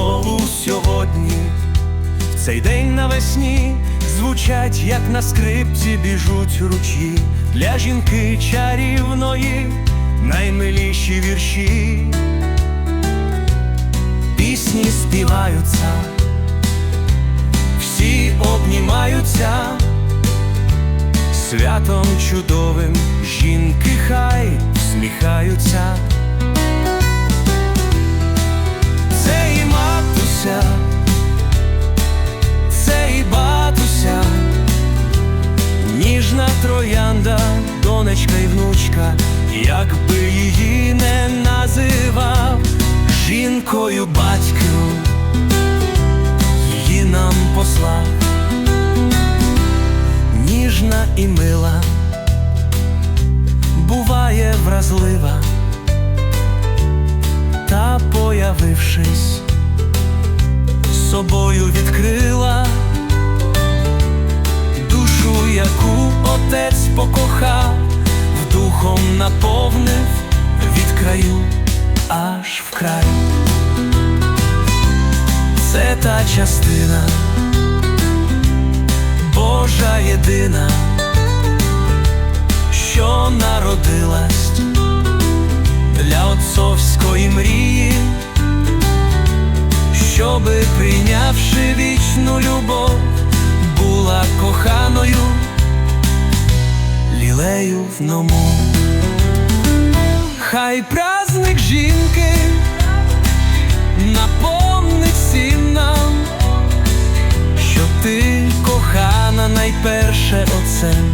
знову сьогодні, в цей день навесні звучать, як на скрипці біжуть ручі для жінки чарівної, наймиліші вірші, пісні співаються, всі обнімаються. Святом чудовим жінки хай всміхаються. Донечка і внучка, як би її не називав, жінкою батько її нам послав. Ніжна і мила, буває вразлива, та появившись, собою відкрила яку отець покохав, духом наповнив від краю аж в край. Це та частина. Божа єдина, що народилась для отцовської мрії, щоби прийнявши вічну любов, була коханою лілею в ному. Хай праздник жінки напомнить всім нам що ти кохана найперше оцем,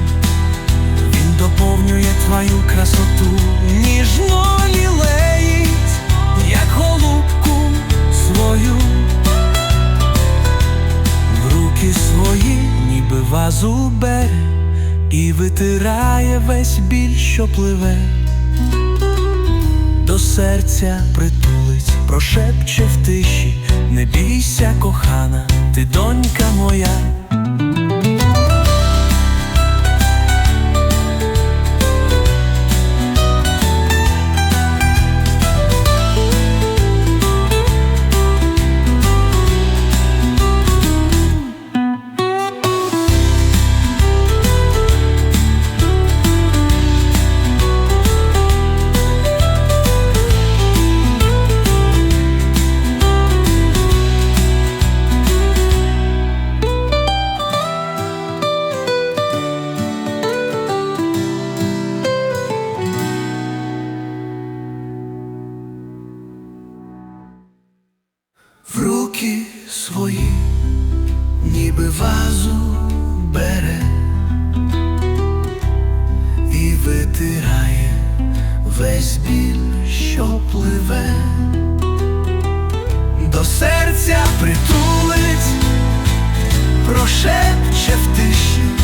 він доповнює твою красоту, ніжно лілеїть, як голубку свою, в руки свої, ніби вазу бере, і витирає весь біль, що пливе. До серця притулить, прошепче в тиші, не бійся, кохана, ти донька моя. Руки свої, ніби вазу бере і витирає весь біль, що пливе, до серця притулить, прошепче в тиші,